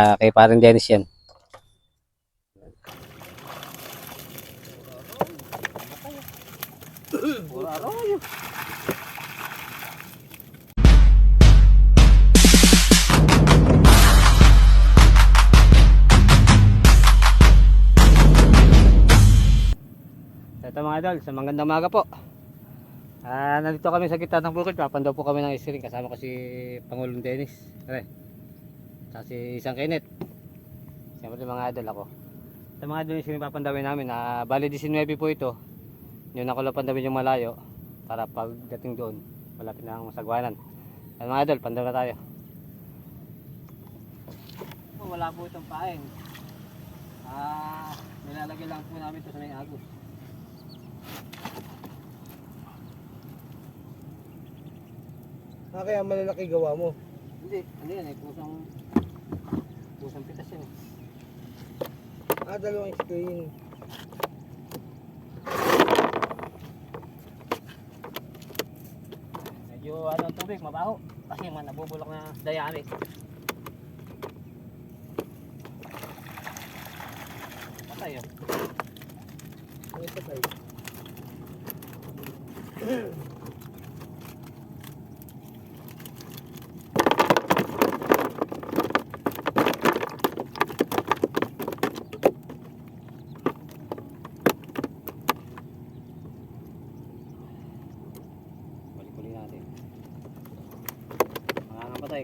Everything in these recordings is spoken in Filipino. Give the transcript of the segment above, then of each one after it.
Ah, kay parang Dennis yan. Ito mga idol, sa magandang umaga po. Ah, nandito kami sa gitna ng bukid. Papandaw po kami ng isiring kasama ko si Pangulong Dennis. Pare. Sa si Isang Kenneth. Siyempre mga idol ako. Ito mga idol yung isiring papandawin namin. Ah, bali 19 po ito. Yun ako lang pandawin yung malayo. Para pagdating doon, malapit na ang masagwanan. Ayan mga idol, pandaw na tayo. Oh, wala po itong pain. Ah, nilalagay lang po namin ito sa may agos. Ah, kaya malalaki gawa mo. Hindi, ano yan eh, kusang, kusang pitas yan eh. Ah, dalawang screen. Medyo ano tubig, mabaho. Kasi man nabubulok na dayari. Patay yun. Ano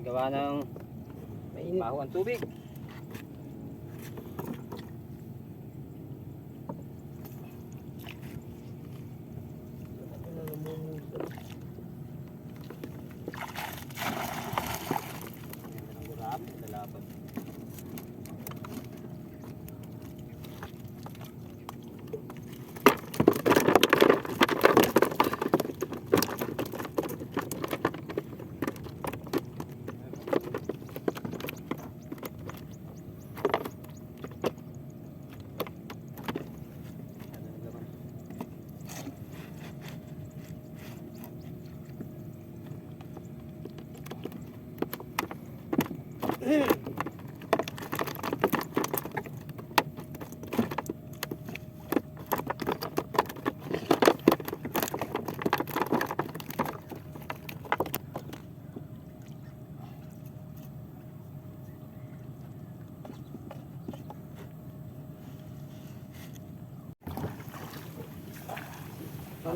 gawa ng Mainit. baho ang tubig.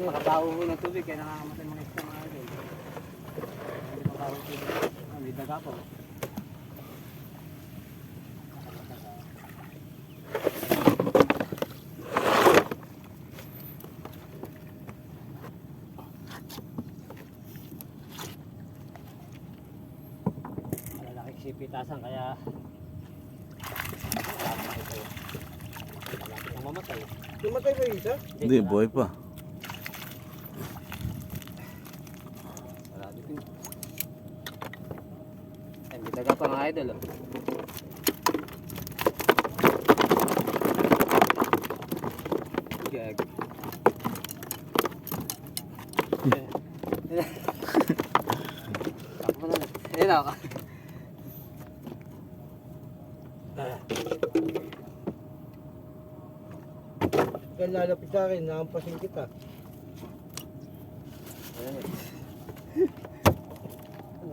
Napakabaho ho ng tubig kaya nakakamatay mga isda mga idol. Hindi pa baho tubig. Ah, May daga po. Malalaki sipitasan kaya malaki ang mamatay. Lumatay ba isa? Hindi, buhay pa. Wala dito. Ay, may daga pa mga idol. Oh. Gag. Na. Ayun ako. Kaya lalapit sa akin, nakampasin kita.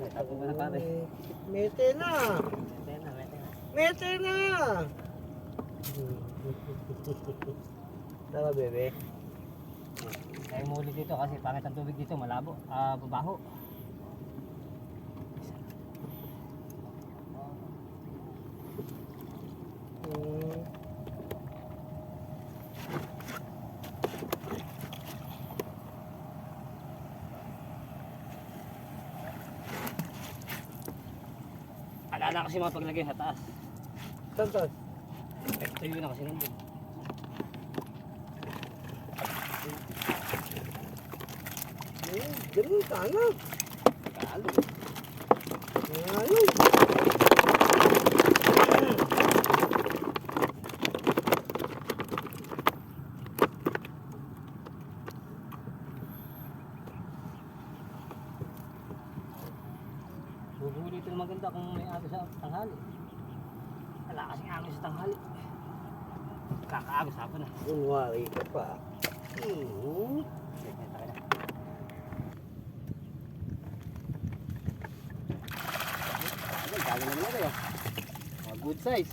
Takbo na pare. Mete na! Ayun na, ayun na. Mete na! Tara, bebe. Kaya muli dito kasi pangit ang tubig dito, malabo, ah babaho. Hmm. Alala kasi mga paglagay sa taas. Saan saan? Tuyo na kasi nandun. Ganun sana. Kalo. Ayun. Bubuhuli ito na maganda kung may aga sa tanghali. kasing agos sa tanghali. Kakaagos hapon na. Kunwari ka pa. Hmm. Check na tayo na. Ay, dami naman na kayo. Mga good size.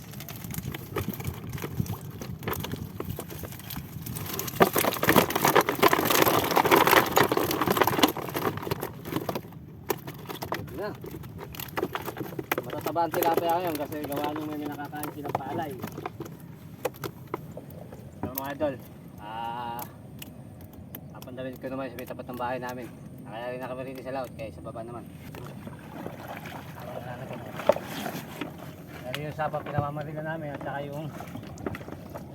Pwede na. Matatabaan tilapia ngayon kasi gawa nung may nakakain silang palay. So mga idol, ah, papandarin ko naman sa may tapat ng bahay namin. Nakaya rin na kami rin sa laut, kaya sa baba naman. Dari yung sapa pinamamarila namin at saka yung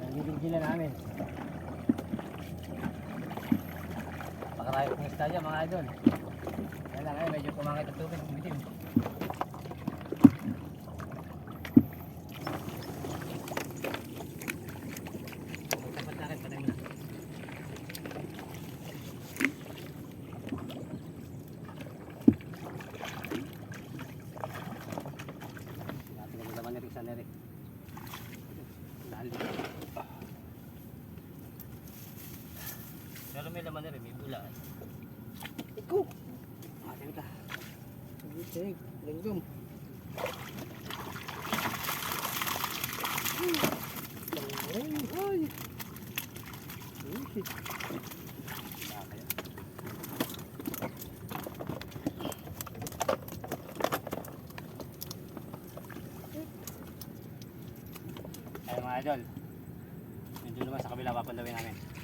nagigigila namin. Pakarayo kong isda dyan mga idol. Yan lang ngayon, medyo kumangit ang tubig, umitim. Tapat na rin, patay mo na. Dati kami naman ni Rizal Eric. Lalim. Pero may laman na rin, may bula. Ikaw. Atin ka. Sige, langgam. Ay, ay. Ay, Ay mga idol. Medyo naman sa kabila papandawin namin.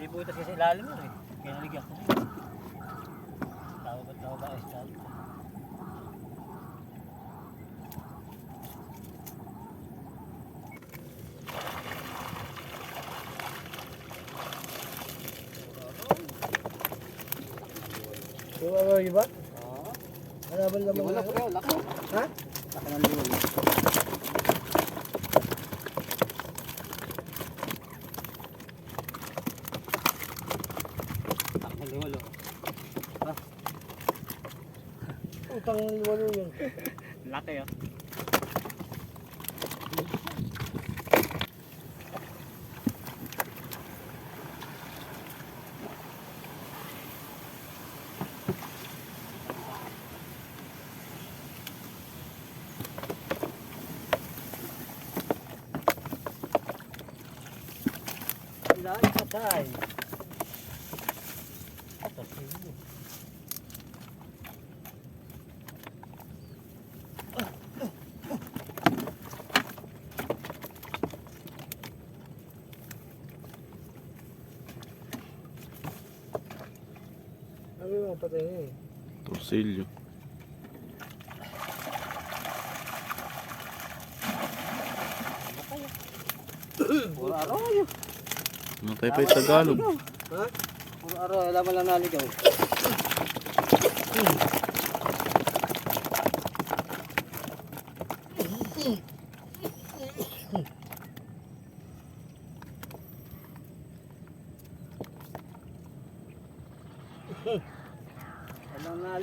Hindi butas kasi ilalim mo eh. Kaya naligyan ko. Tawag at tawag ay tawag. Yung ano yun ba? Oo. Halaban naman Liwala na. ko yun, laki. Ha? Laki ng. Laki ng liwala. Utang walo yun. Laki oh. Ilan patay. Ano yung mga patay na eh? Torsilyo. Puro arroyo. Matay pa yung Tagalog. Ha? Puro arroyo. Alam mo lang naligaw. Alam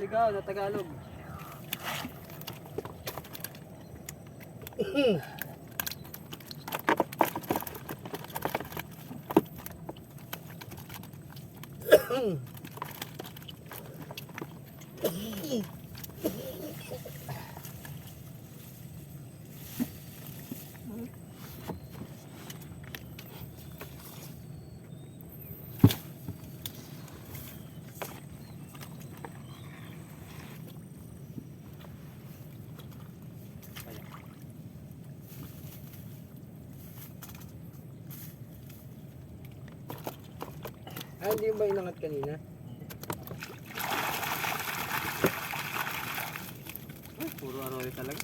naligaw na Tagalog. Ah, hindi ba inangat kanina? Ay, puro arroyo talaga.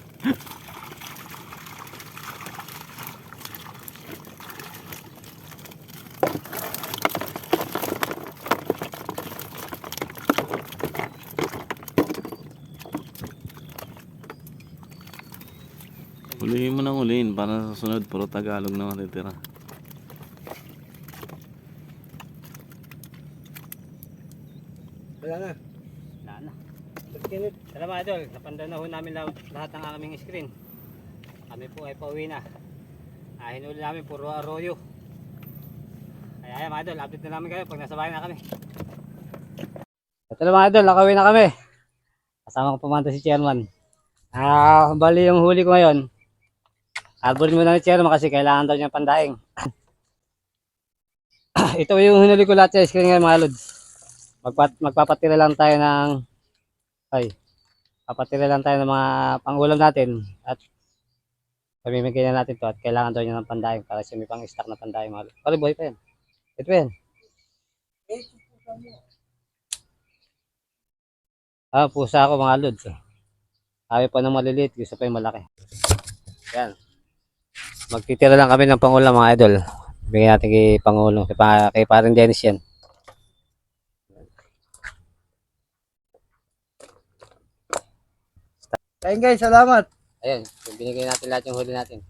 Hulihin mo nang hulihin para sa sunod puro Tagalog na matitira. Wala na. Wala na. Ba't ka init. Tara mga idol, napanda na ho namin lahat, ng aming screen. Kami po ay pauwi na. Ah, hinuli namin puro arroyo. Kaya ayan mga idol, update na namin kayo pag nasa bahay na kami. Ito na mga idol, nakauwi na kami. Kasama ko pumanta si Chairman. Ah, bali yung huli ko ngayon. Arborin muna ni Chairman kasi kailangan daw niya pandaing. Ito yung hinuli ko lahat sa screen ngayon mga lods. Magpat magpapatira lang tayo ng ay papatira lang tayo ng mga pangulam natin at pamimigay na natin to at kailangan daw niya ng pandaing para siya may pang stock na pandaing mga. Pare boy pa. Ito yan. Ah, pusa ako mga lods. Sabi pa ng maliliit, gusto pa yung malaki. Yan. Magtitira lang kami ng pangulam mga idol. Bigyan natin kay Pangulo, kay, pa, kay parang Dennis yan. Ayun guys, salamat. Ayun, binigay natin lahat yung huli natin.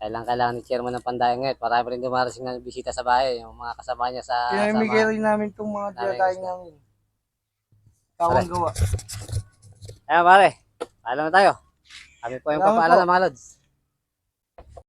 Kailangan kailangan ni chairman ng pandayan ngayon. Marami rin dumarating na bisita sa bahay. Yung mga kasama niya sa Pinamigay rin namin itong mga gusto. namin. Kawang gawa. Ayan pare, paalam na tayo. Kami po yung papaalam ng mga lods.